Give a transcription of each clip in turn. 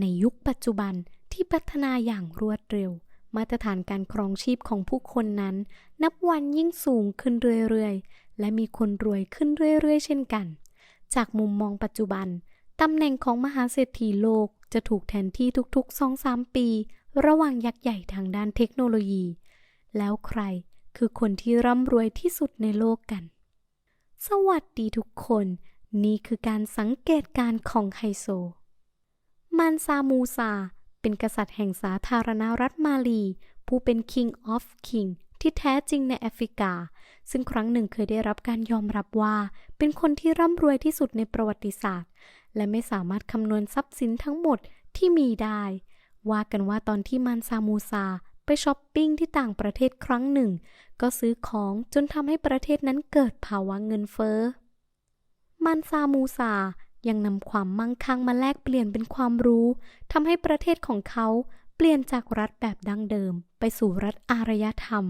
ในยุคปัจจุบันที่พัฒนาอย่างรวดเร็ว มาตรฐานการครองชีพของผู้คนนั้น นับวันยิ่งสูงขึ้นเรื่อยๆ และมีคนรวยขึ้นเรื่อยๆ เช่นกัน จากมุมมองปัจจุบัน ตำแหน่งของมหาเศรษฐีโลกจะถูกแทนที่ทุกๆ 2-3 ปี ระหว่างยักษ์ใหญ่ทางด้านเทคโนโลยี แล้วใครคือคนที่ร่ำรวยที่สุดในโลกกัน สวัสดีทุกคน นี่คือการสังเกตการของไฮโซ มันซามูซา เป็นกษัตริย์แห่งสาธารณรัฐมาลี ผู้เป็น King of King ที่แท้จริงในแอฟริกา ซึ่งครั้งหนึ่งเคยได้รับการยอมรับว่า เป็นคนที่ร่ำรวยที่สุดในประวัติศาสตร์ และไม่สามารถคำนวณทรัพย์สินทั้งหมดที่มีได้ ว่ากันว่าตอนที่มันซามูซาไปช้อปปิ้งที่ต่างประเทศครั้งหนึ่ง ก็ซื้อของจนทำให้ประเทศนั้นเกิดภาวะเงินเฟ้อ มันซามูซา ยังนำความมั่งคั่งมาแลกเปลี่ยนเป็นความรู้ทำให้ประเทศของเขาเปลี่ยนจากรัฐแบบดั้งเดิม ไปสู่รัฐอารยธรรม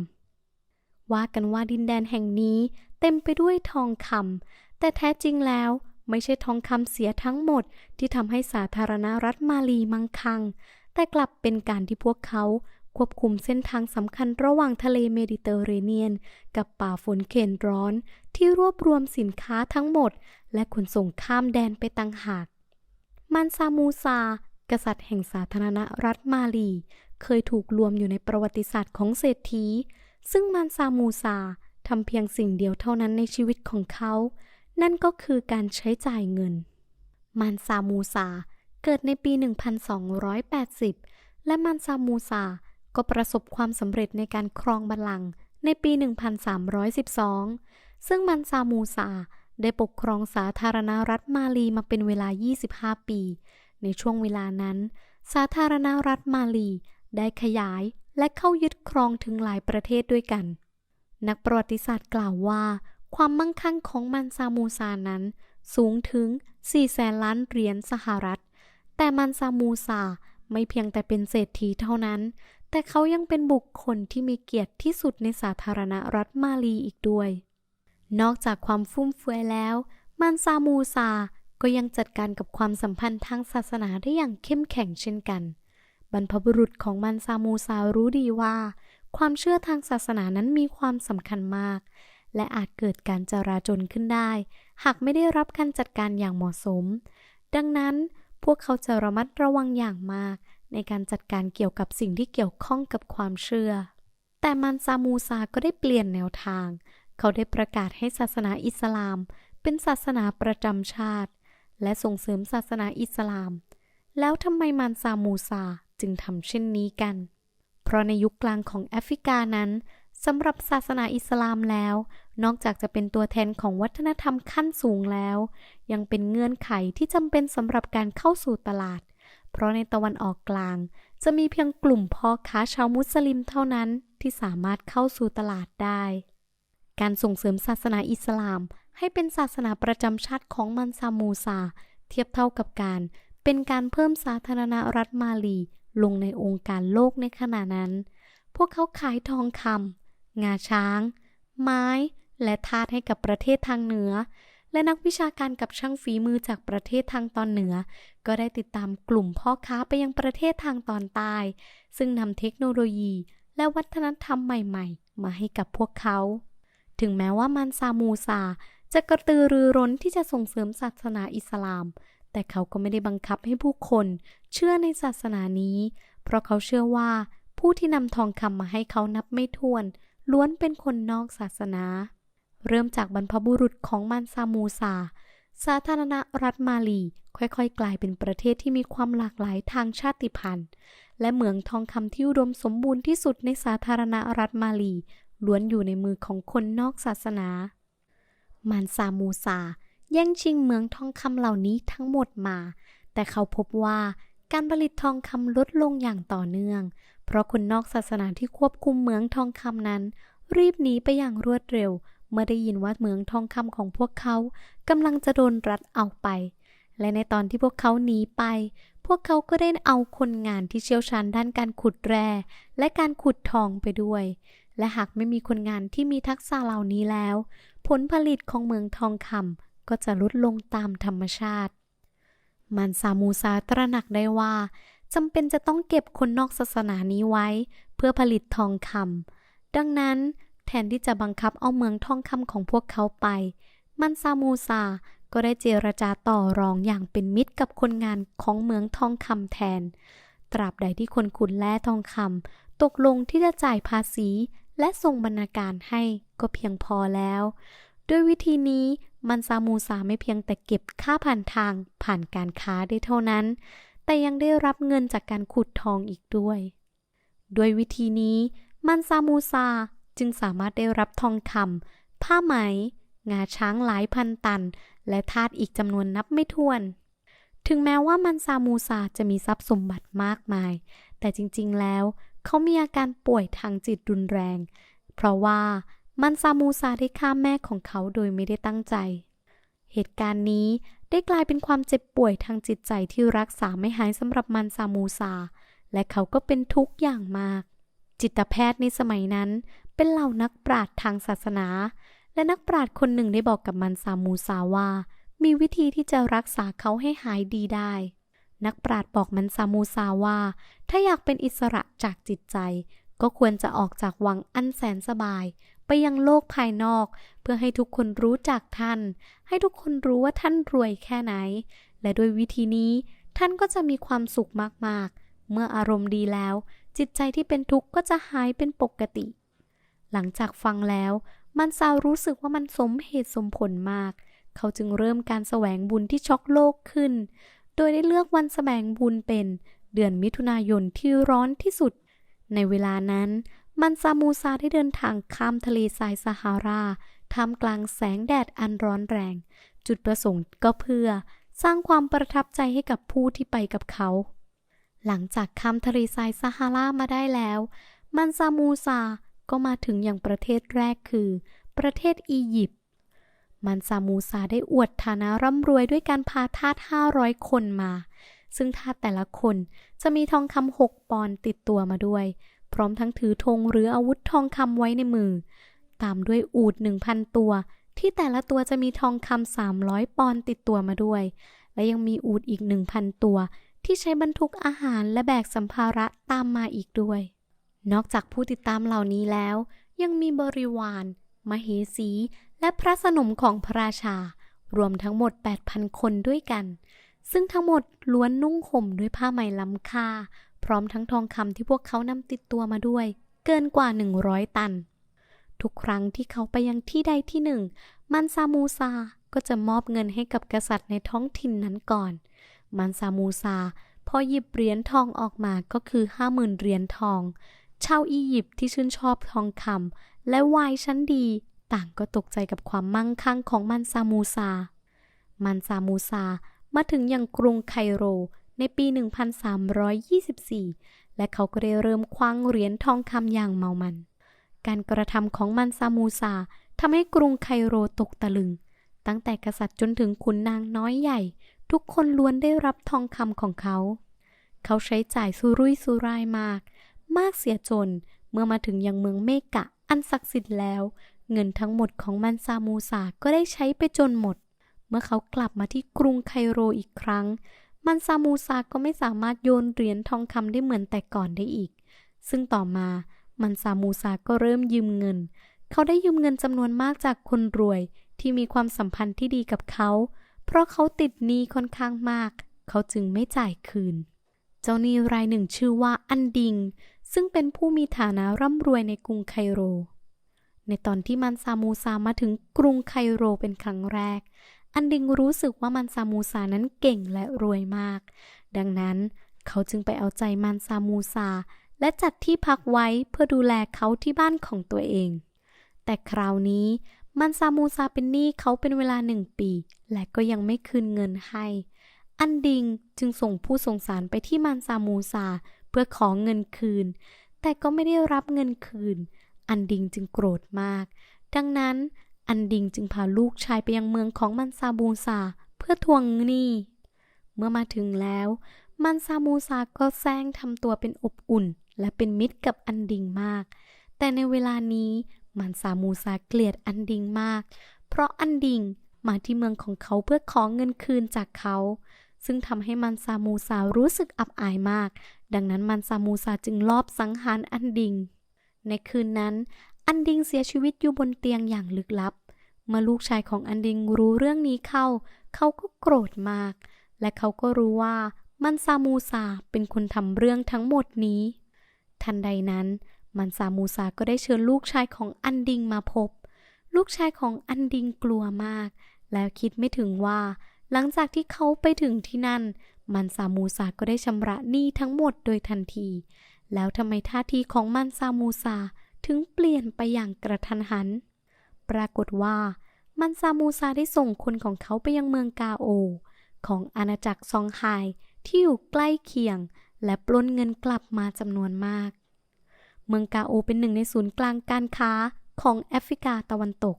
ว่ากันว่าดินแดนแห่งนี้เต็มไปด้วยทองคำแต่แท้จริงแล้วไม่ใช่ทองคำเสียทั้งหมดที่ทำให้สาธารณรัฐมาลีมังคัง แต่กลับเป็นการที่พวกเขา ควบคุมเส้นทางสำคัญระหว่างทะเลเมดิเตอร์เรเนียน กับป่าฝนเขนร้อน ที่รวบรวมสินค้าทั้งหมด และขนส่งข้ามแดนไปต่างหาก มันซามูซา กษัตริย์แห่งสาธารณรัฐมาลี เคยถูกรวมอยู่ในประวัติศาสตร์ของเศรษฐี ซึ่งมันซามูซาทำเพียงสิ่งเดียวเท่านั้นในชีวิตของเขา นั่นก็คือการใช้จ่ายเงิน มันซามูซาเกิดในปี 1280 และมันซามูซา ก็ประสบความสำเร็จในการครองบัลลังก์ในปี 1312 ซึ่งมันซามูซาได้ปกครองสาธารณรัฐมาลีมาเป็นเวลา 25 ปี ในช่วงเวลานั้น สาธารณรัฐมาลีได้ขยายและเข้ายึดครองถึงหลายประเทศด้วยกัน นักประวัติศาสตร์กล่าวว่า ความมั่งคั่งของมันซามูซานั้น สูงถึง 4 แสนล้านเหรียญสหรัฐ แต่มันซามูซาไม่เพียงแต่เป็นเศรษฐีเท่านั้น แต่เขายังเป็นบุคคลที่มีเกียรติที่สุดในสาธารณรัฐมาลีอีกด้วย นอกจากความฟุ่มเฟือยแล้ว มันซามูซา ก็ยังจัดการกับความสัมพันธ์ทางศาสนาได้อย่างเข้มแข็งเช่นกัน บรรพบุรุษของมันซามูซารู้ดีว่า ความเชื่อทางศาสนานั้นมีความสำคัญมาก และอาจเกิดการจราจนขึ้นได้ หากไม่ได้รับการจัดการอย่างเหมาะสม ดังนั้นพวกเขาจะระมัดระวังอย่างมาก ในการจัดการเกี่ยวกับสิ่งที่เกี่ยวข้องกับความเชื่อ แต่มันซามูซาก็ได้เปลี่ยนแนวทาง เขาได้ประกาศให้ศาสนาอิสลาม เป็นศาสนาประจำชาติ และส่งเสริมศาสนาอิสลาม แล้วทำไมมันซามูซาจึงทำเช่นนี้กัน เพราะในยุคกลางของแอฟริกานั้นสำหรับศาสนาอิสลามแล้ว นอกจากจะเป็นตัวแทนของวัฒนธรรมขั้นสูงแล้ว ยังเป็นเงื่อนไขที่จำเป็นสำหรับการเข้าสู่ตลาด เพราะในตะวันออกกลาง จะมีเพียงกลุ่มพ่อค้าชาวมุสลิมเท่านั้นที่สามารถเข้าสู่ตลาดได้ การส่งเสริมศาสนาอิสลาม ให้เป็นศาสนาประจำชาติของมันซามูซา เทียบเท่ากับการเป็นการเพิ่มสาธารณรัฐมาลีลงในองค์การโลกในขณะนั้น พวกเขาขายทองคำงาช้าง ไม้ และทาสให้กับประเทศทางเหนือ และนักวิชาการกับช่างฝีมือจากประเทศทางตอนเหนือ ก็ได้ติดตามกลุ่มพ่อค้าไปยังประเทศทางตอนใต้ ซึ่งนำเทคโนโลยีและวัฒนธรรมใหม่ๆ มาให้กับพวกเขา ถึงแม้ว่ามันซามูซาจะกระตือรือร้นที่จะส่งเสริมศาสนาอิสลาม แต่เขาก็ไม่ได้บังคับให้ผู้คนเชื่อในศาสนานี้ เพราะเขาเชื่อว่าผู้ที่นำทองคำมาให้เขานับไม่ถ้วน ล้วนเป็นคนนอกศาสนา เริ่มจากบรรพบุรุษของมันซามูซา สาธารณรัฐมาลี ค่อยๆ กลายเป็นประเทศที่มีความหลากหลายทางชาติพันธุ์ และเหมืองทองคำที่อุดมสมบูรณ์ที่สุดในสาธารณรัฐมาลี ล้วนอยู่ในมือของคนนอกศาสนา มันซามูซาแย่งชิงเมืองทองคำเหล่านี้ทั้งหมดมา แต่เขาพบว่าการผลิตทองคำลดลงอย่างต่อเนื่อง เพราะคนนอกศาสนาที่ควบคุมเมืองทองคำนั้น รีบหนีไปอย่างรวดเร็ว เมื่อได้ยินว่าเมืองทองคำของพวกเขากำลังจะโดนรัดเอาไป และในตอนที่พวกเขาหนีไป พวกเขาก็ได้เอาคนงานที่เชี่ยวชาญด้านการขุดแร่และการขุดทองไปด้วย และหากไม่มีคนงานที่มีทักษะเหล่านี้แล้ว ผลผลิตของเมืองทองคำก็จะลดลงตามธรรมชาติ มันซามูซาตระหนักได้ว่าจำเป็นจะต้องเก็บคนนอกศาสนานี้ไว้ เพื่อผลิตทองคำดังนั้น นที่จะบังคับเอาเมืองทองคำของพวกเขาไป มันซามูซาก็ได้เจรจาต่อรองอย่างเป็นมิตรกับคนงานของเมืองทองคำแทน ตราบใดที่คนขุดแร่ทองคำตกลงที่จะจ่ายภาษีและส่งบรรณาการให้ก็เพียงพอแล้ว ด้วยวิธีนี้มันซามูซาไม่เพียงแต่เก็บค่าผ่านทางผ่านการค้าได้เท่านั้น แต่ยังได้รับเงินจากการขุดทองอีกด้วย ด้วยวิธีนี้มันซามูซา จึงสามารถได้รับทองคำผ้าไหม งาช้างหลายพันตัน และทาสอีกจำนวนนับไม่ถ้วน ถึงแม้ว่ามันซามูซาจะมีทรัพย์สมบัติมากมาย แต่จริงๆแล้ว เขามีอาการป่วยทางจิตรุนแรง เพราะว่ามันซามูซาได้ฆ่าแม่ของเขาโดยไม่ได้ตั้งใจ เหตุการณ์นี้ได้กลายเป็นความเจ็บป่วยทางจิตใจที่รักษาไม่หายสำหรับมันซามูซา และเขาก็เป็นทุกข์อย่างมาก จิตแพทย์ในสมัยนั้น เป็นเหล่านักปราชญ์ทางศาสนา และนักปราชญ์คนหนึ่งได้บอกกับมันซามูซาว่ามีวิธีที่จะรักษาเขาให้หายดีได้ นักปราชญ์บอกมันซามูซาว่า ถ้าอยากเป็นอิสระจากจิตใจ ก็ควรจะออกจากวังอันแสนสบาย ไปยังโลกภายนอก เพื่อให้ทุกคนรู้จักท่าน ให้ทุกคนรู้ว่าท่านรวยแค่ไหน และด้วยวิธีนี้ท่านก็จะมีความสุขมากๆ เมื่ออารมณ์ดีแล้ว จิตใจที่เป็นทุกข์ก็จะหายเป็นปกติ หลังจากฟังแล้ว มันซาวรู้สึกว่ามันสมเหตุสมผลมาก เขาจึงเริ่มการแสวงบุญที่ช็อกโลกขึ้น โดยได้เลือกวันแสวงบุญเป็นเดือนมิถุนายนที่ร้อนที่สุด ในเวลานั้น มันซามูซาได้เดินทางข้ามทะเลทรายซาฮาราท่ามกลางแสงแดดอันร้อนแรง จุดประสงค์ก็เพื่อสร้างความประทับใจให้กับผู้ที่ไปกับเขา หลังจากข้ามทะเลทรายซาฮารามาได้แล้ว มันซามูซาก็มาถึงอย่างประเทศแรกคือ ประเทศอียิปต์ มันซามูซาได้อวดฐานะร่ำรวยด้วยการพาทาสห้าร้อยคนมา ซึ่งทาสแต่ละคนจะมีทองคำหกปอนด์ติดตัวมาด้วย พร้อมทั้งถือธงหรืออาวุธทองคำไว้ในมือ ตามด้วยอูดหนึ่งพันตัว ที่แต่ละตัวจะมีทองคำสามร้อยปอนด์ติดตัวมาด้วย และยังมีอูดอีกหนึ่งพันตัว ที่ใช้บรรทุกอาหารและแบกสัมภาระตามมาอีกด้วย นอกจากผู้ติดตามเหล่านี้แล้ว ยังมีบริวาร มเหสี และพระสนมของพระราชา รวมทั้งหมด 8,000 คนด้วยกัน ซึ่งทั้งหมดล้วนนุ่งห่มด้วยผ้าไหมล้ำค่า พร้อมทั้งทองคำที่พวกเขานำติดตัวมาด้วย เกินกว่า 100 ตัน ทุกครั้งที่เขาไปยังที่ใดที่หนึ่ง มันซามูซาก็จะมอบเงินให้กับกษัตริย์ในท้องถิ่นนั้นก่อน มันซามูซา พอหยิบเหรียญทองออกมาก็คือห้าหมื่นเหรียญทอง ชาวอียิปต์ที่ชื่นชอบทองคำและวายชั้นดี ต่างก็ตกใจกับความมั่งคั่งของมันซามูซา มันซามูซามาถึงยังกรุงไคโรในปี 1324 และเขาก็ได้เริ่มคว้างเหรียญทองคำอย่างเมามัน การกระทำของมันซามูซาทำให้กรุงไคโรตกตะลึง ตั้งแต่กษัตริย์จนถึงขุนนางน้อยใหญ่ ทุกคนล้วนได้รับทองคำของเขา เขาใช้จ่ายสุรุ่ยสุร่ายมาก มากเสียจนเมื่อมาถึงยังเมืองเมกะอันศักดิ์สิทธิ์แล้ว เงินทั้งหมดของมันซามูซาก็ได้ใช้ไปจนหมด เมื่อเขากลับมาที่กรุงไคโรอีกครั้ง มันซามูซาก็ไม่สามารถโยนเหรียญทองคำได้เหมือนแต่ก่อนได้อีก ซึ่งต่อมามันซามูซาก็เริ่มยืมเงิน เขาได้ยืมเงินจำนวนมากจากคนรวยที่มีความสัมพันธ์ที่ดีกับเขา เพราะเขาติดหนี้ค่อนข้างมาก เขาจึงไม่จ่ายคืน เจ้าหนี้รายหนึ่งชื่อว่าอันดิง ซึ่งเป็นผู้มีฐานะร่ำรวยในกรุงไคโร ในตอนที่มันซามูซามาถึงกรุงไคโรเป็นครั้งแรก อันดิงรู้สึกว่ามันซามูซานั้นเก่งและรวยมาก ดังนั้นเขาจึงไปเอาใจมันซามูซาและจัดที่พักไว้เพื่อดูแลเขาที่บ้านของตัวเอง แต่คราวนี้ มันซามูซาเป็นหนี้เขาเป็นเวลาหนึ่งปี และก็ยังไม่คืนเงินให้ อันดิงจึงส่งผู้ส่งสารไปที่มันซามูซาเพื่อขอเงินคืน แต่ก็ไม่ได้รับเงินคืน อันดิงจึงโกรธมาก ดังนั้นอันดิงจึงพาลูกชายไปยังเมืองของมันซาบูซาเพื่อทวงหนี้ เมื่อมาถึงแล้ว มันซามูซาก็แซงทำตัวเป็นอบอุ่น และเป็นมิตรกับอันดิงมาก แต่ในเวลานี้ มันซามูซาเกลียดอันดิงมาก เพราะอันดิงมาที่เมืองของเขาเพื่อขอเงินคืนจากเขา ซึ่งทำให้มันซามูซารู้สึกอับอายมาก ดังนั้นมันซามูซาจึงลอบสังหารอันดิง ในคืนนั้น อันดิงเสียชีวิตอยู่บนเตียงอย่างลึกลับ เมื่อลูกชายของอันดิงรู้เรื่องนี้เข้า เขาก็โกรธมาก และเขาก็รู้ว่ามันซามูซาเป็นคนทำเรื่องทั้งหมดนี้ ทันใดนั้น มันซามูซาก็ได้เชิญลูกชายของอันดิงมาพบ ลูกชายของอันดิงกลัวมาก แล้วคิดไม่ถึงว่า หลังจากที่เขาไปถึงที่นั่น มันซามูซาก็ได้ชำระหนี้ทั้งหมดโดยทันที แล้วทำไมท่าทีของมันซามูซาถึงเปลี่ยนไปอย่างกระทันหัน ปรากฏว่ามันซามูซาได้ส่งคนของเขาไปยังเมืองกาโอ ของอาณาจักรซองไฮที่อยู่ใกล้เคียง และปล้นเงินกลับมาจำนวนมาก เมืองกาโอเป็นหนึ่งในศูนย์กลางการค้าของแอฟริกาตะวันตก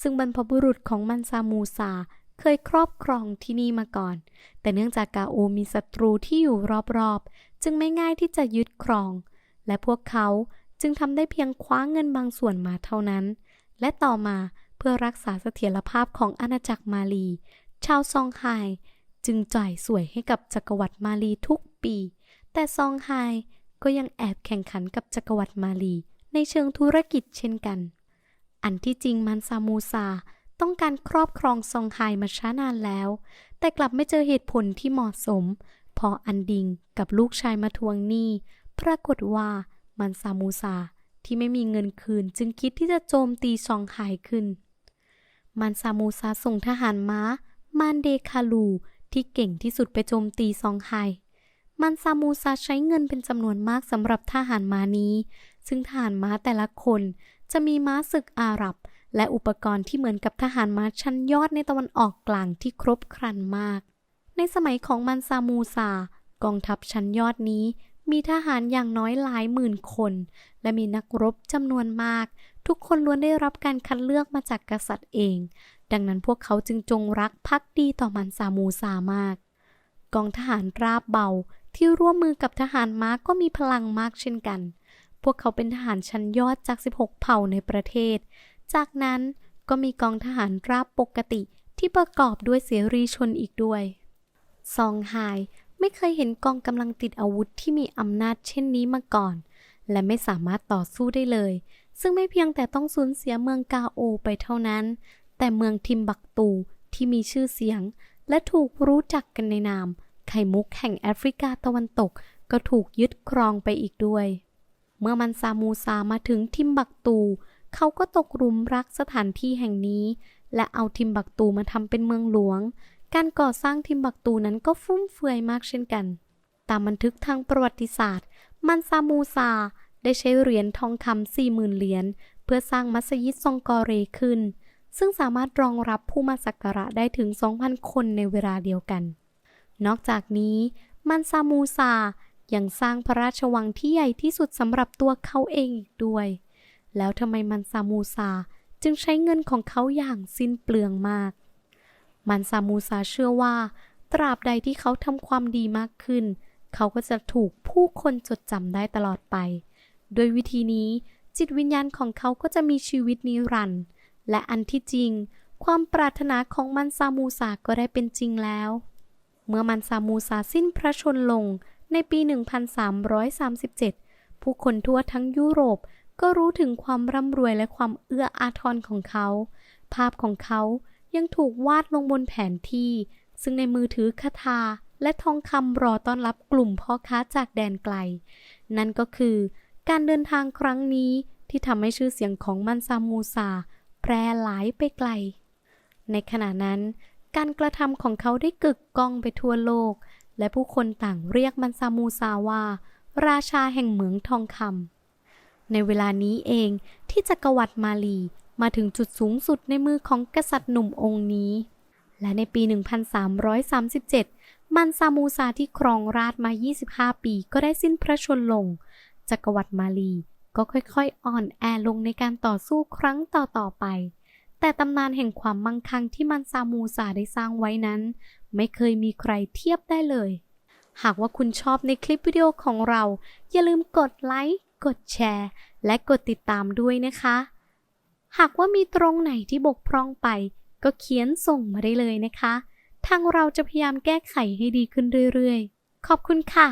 ซึ่งบรรพบุรุษของมันซามูซาเคยครอบครองที่นี่มาก่อน แต่เนื่องจากกาโอมีศัตรูที่อยู่รอบๆ จึงไม่ง่ายที่จะยึดครอง และพวกเขาจึงทำได้เพียงคว้าเงินบางส่วนมาเท่านั้น และต่อมาเพื่อรักษาเสถียรภาพของอาณาจักรมาลี ชาวซองไฮจึงจ่ายสวยให้กับจักรวรรดิมาลีทุกปี แต่ซองไฮ ก็ยังแอบแข่งขันกับจักรวรรดิมาลี ในเชิงธุรกิจเช่นกัน อันที่จริงมันซามูซาต้องการครอบครองซองไฮมาช้านานแล้ว แต่กลับไม่เจอเหตุผลที่เหมาะสม พออันดิงกับลูกชายมาทวงหนี้ ปรากฏว่ามันซามูซาที่ไม่มีเงินคืนจึงคิดที่จะโจมตีซองไฮขึ้น มันซามูซาส่งทหารม้า มานเดคาลูที่เก่งที่สุดไปโจมตีซองไฮ มันซามูซาใช้เงินเป็นจำนวนมากสำหรับทหารม้านี้ ซึ่งทหารม้าแต่ละคนจะมีม้าศึกอาหรับ และอุปกรณ์ที่เหมือนกับทหารม้าชั้นยอดในตะวันออกกลางที่ครบครันมาก ในสมัยของมันซามูซากองทัพชั้นยอดนี้ มีทหารอย่างน้อยหลายหมื่นคน และมีนักรบจำนวนมาก ทุกคนล้วนได้รับการคัดเลือกมาจากกษัตริย์เอง ดังนั้นพวกเขาจึงจงรักภักดีต่อมันซามูซามาก กองทหารราบเบา ที่ร่วมมือกับทหารม้าก็มีพลังมากเช่นกัน พวกเขาเป็นทหารชั้นยอดจาก 16 เผ่าในประเทศ จากนั้นก็มีกองทหารราบปกติที่ประกอบด้วยเสรีชนอีกด้วย ซองไฮไม่เคยเห็นกองกำลังติดอาวุธที่มีอำนาจเช่นนี้มาก่อน และไม่สามารถต่อสู้ได้เลย ซึ่งไม่เพียงแต่ต้องสูญเสียเมืองกาโอไปเท่านั้น แต่เมืองทิมบักตูที่มีชื่อเสียง และถูกรู้จักกันในนาม ไข่มุกแห่งแอฟริกาตะวันตกก็ถูกยึดครองไปอีกด้วย เมื่อมันซามูซามาถึงทิมบักตู เขาก็ตกหลุมรักสถานที่แห่งนี้ และเอาทิมบักตูมาทำเป็นเมืองหลวง การก่อสร้างทิมบักตูนั้นก็ฟุ่มเฟือยมากเช่นกัน ตามบันทึกทางประวัติศาสตร์ มันซามูซาได้ใช้เหรียญทองคำสี่หมื่นเหรียญเพื่อสร้างมัสยิดซองกอเรขึ้น ซึ่งสามารถรองรับผู้มาสักการะได้ถึง 2,000 คนในเวลาเดียวกัน นอกจากนี้มันซามูซายังสร้างพระราชวังที่ใหญ่ที่สุดสำหรับตัวเขาเองอีกด้วย แล้วทำไมมันซามูซาจึงใช้เงินของเขาอย่างสิ้นเปลืองมาก มันซามูซาเชื่อว่า ตราบใดที่เขาทำความดีมากขึ้น เขาก็จะถูกผู้คนจดจำได้ตลอดไป โดยวิธีนี้จิตวิญญาณของเขาก็จะมีชีวิตนิรันดร์และอันที่จริง ความปรารถนาของมันซามูซาก็ได้เป็นจริงแล้ว เมื่อมันซามูซาสิ้นพระชนลงในปี 1337 ผู้คนทั่วทั้งยุโรปก็รู้ถึงความร่ำรวยและความเอื้ออาทรของเขา ภาพของเขายังถูกวาดลงบนแผนที่ ซึ่งในมือถือคาถาและทองคำรอต้อนรับกลุ่มพ่อค้าจากแดนไกล นั่นก็คือการเดินทางครั้งนี้ที่ทำให้ชื่อเสียงของมันซามูซาแพร่หลายไปไกล ในขณะนั้น การกระทำของเขาได้กึกก้องไปทั่วโลก และผู้คนต่างเรียกมันซามูซาว่า ราชาแห่งเหมืองทองคำในเวลานี้เองที่จักรวรรดิมาลีมาถึงจุดสูงสุดในมือของกษัตริย์หนุ่มองค์นี้ และในปี 1337 มันซามูซาที่ครองราชมา 25 ปีก็ได้สิ้นพระชนลง จักรวรรดิมาลีก็ค่อยๆ อ่อนแอลงในการต่อสู้ครั้งต่อๆไป แต่ตำนานแห่งความมั่งคั่งที่มันซามูซาได้สร้างไว้นั้น ไม่เคยมีใครเทียบได้เลย หากว่าคุณชอบในคลิปวิดีโอของเรา อย่าลืมกดไลค์ กดแชร์ และกดติดตามด้วยนะคะ หากว่ามีตรงไหนที่บกพร่องไป ก็เขียนส่งมาได้เลยนะคะ ทางเราจะพยายามแก้ไขให้ดีขึ้นเรื่อยๆ ขอบคุณค่ะ